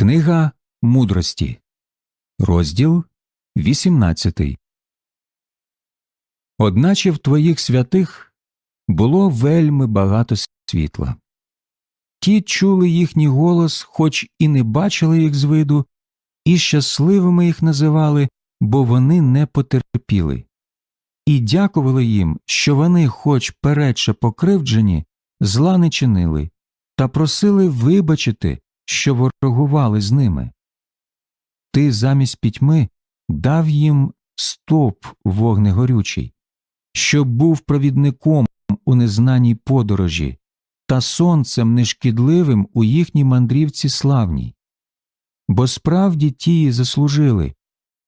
Книга мудрості, розділ 18. Одначе в твоїх святих було вельми багато світла. Ті чули їхній голос, хоч і не бачили їх з виду, і щасливими їх називали, бо вони не потерпіли, і дякували їм, що вони, хоч передше покривджені, зла не чинили, та просили вибачити що ворогували з ними. Ти замість пітьми дав їм стоп вогнегорючий, щоб був провідником у незнаній подорожі та сонцем нешкідливим у їхній мандрівці славній. Бо справді тії заслужили,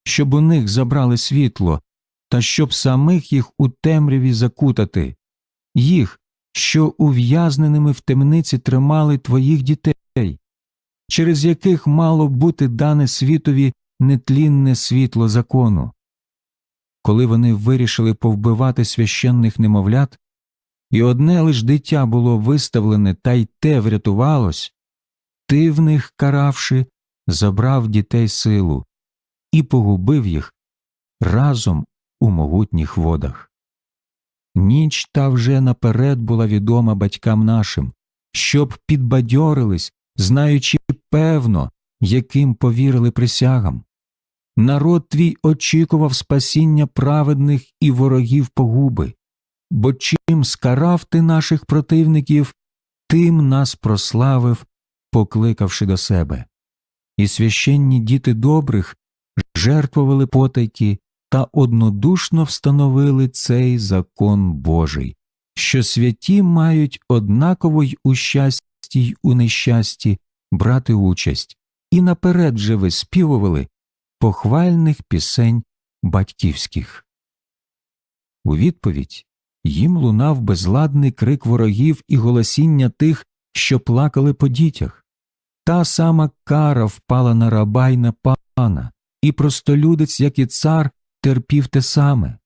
щоб у них забрали світло та щоб самих їх у темряві закутати, їх, що ув'язненими в темниці тримали твоїх дітей через яких мало бути дане світові нетлінне світло закону. Коли вони вирішили повбивати священних немовлят, і одне лиш дитя було виставлене та й те врятувалось, ти в них, каравши, забрав дітей силу і погубив їх разом у могутніх водах. Ніч та вже наперед була відома батькам нашим, щоб підбадьорились знаючи певно, яким повірили присягам. Народ твій очікував спасіння праведних і ворогів погуби, бо чим скарав ти наших противників, тим нас прославив, покликавши до себе. І священні діти добрих жертвували потайки та однодушно встановили цей закон Божий, що святі мають однаково й у щасті й у нещасті брати участь і наперед же виспівували похвальних пісень батьківських. У відповідь їм лунав безладний крик ворогів і голосіння тих, що плакали по дітях. Та сама кара впала на раба й на пана, і простолюдець, як і цар, терпів те саме.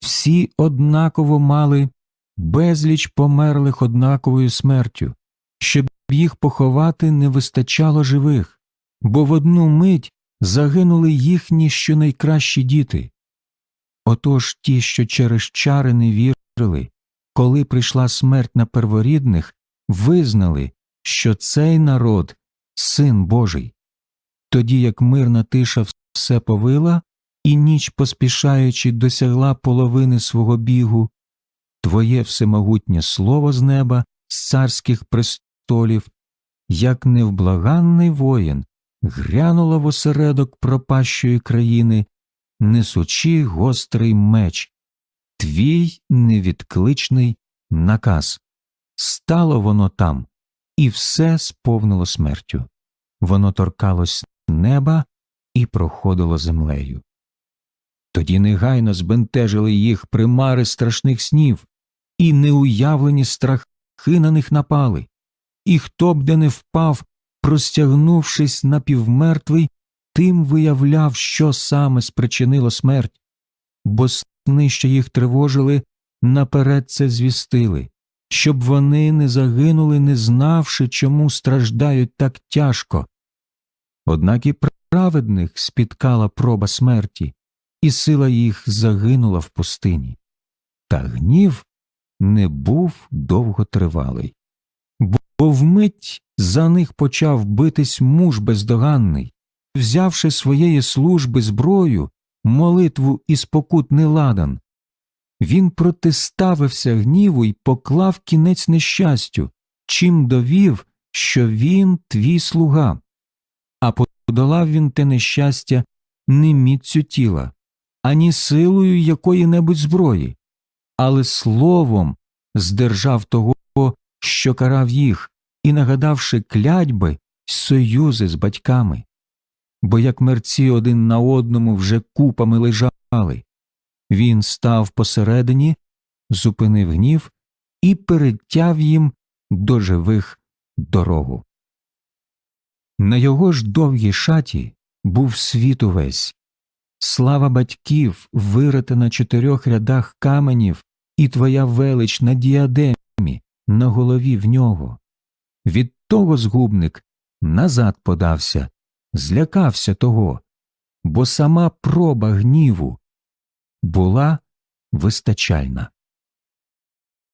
Всі однаково мали безліч померлих однаковою смертю, щоб їх поховати не вистачало живих, бо в одну мить загинули їхні щонайкращі діти. Отож ті, що через чари не вірили, коли прийшла смерть на перворідних, визнали, що цей народ син Божий. Тоді як мирна тиша все повила, і ніч, поспішаючи, досягла половини свого бігу, Твоє всемогутнє слово з неба, з царських престолів, як невблаганний воїн, грянула в осередок пропащої країни, несучи гострий меч, твій невідкличний наказ. Стало воно там, і все сповнило смертю. Воно торкалось неба і проходило землею. Тоді негайно збентежили їх примари страшних снів, і неуявлені страхи на них напали, і хто б де не впав, простягнувшись напівмертвий, тим виявляв, що саме спричинило смерть, бо сни, що їх тривожили, наперед це звістили, щоб вони не загинули, не знавши, чому страждають так тяжко. Однак і праведних спіткала проба смерті, і сила їх загинула в пустині. Та гнів не був довготривалий, бо вмить за них почав битись муж бездоганний, взявши своєї служби зброю, молитву і спокутний ладан. Він протиставився гніву і поклав кінець нещастю, чим довів, що він твій слуга, а подолав він те нещастя не міцю тіла, ані силою якої небудь зброї, але словом здержав того, що карав їх, і нагадавши клятьби союзи з батьками, бо як мерці один на одному вже купами лежали, він став посередині, зупинив гнів і перетяв їм до живих дорогу. На його ж довгій шаті був світ увесь, слава батьків вирита на чотирьох рядах каменів, і твоя велич на діадемі, на голові в нього. Від того згубник назад подався, злякався того, бо сама проба гніву була вистачальна.